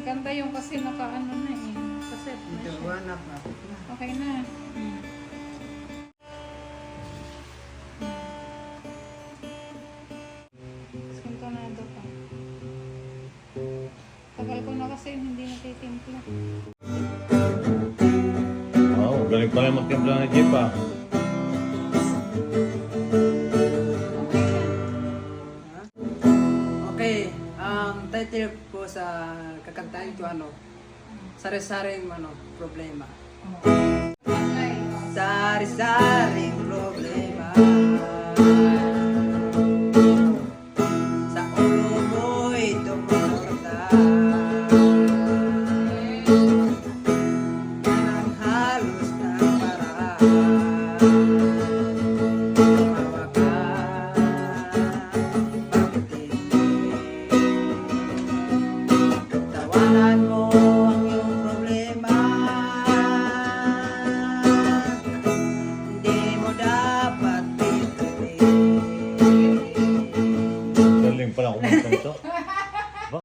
maganda yung kasi naka-ano na eh. Kaset na Ito, siya. anak na. Okay na. Hmm. Sintonado pa. Tagal ko na kasi hindi natitimpla. Oo, oh, galing pala magtimpla ng jeep ah. Okay, ang title po sa kakantahin ko ano, sari-saring ano, problema. Sari-saring Tawanan mo ang iyong problema. Hindi mo dapat pituin Galing pala kumanta ito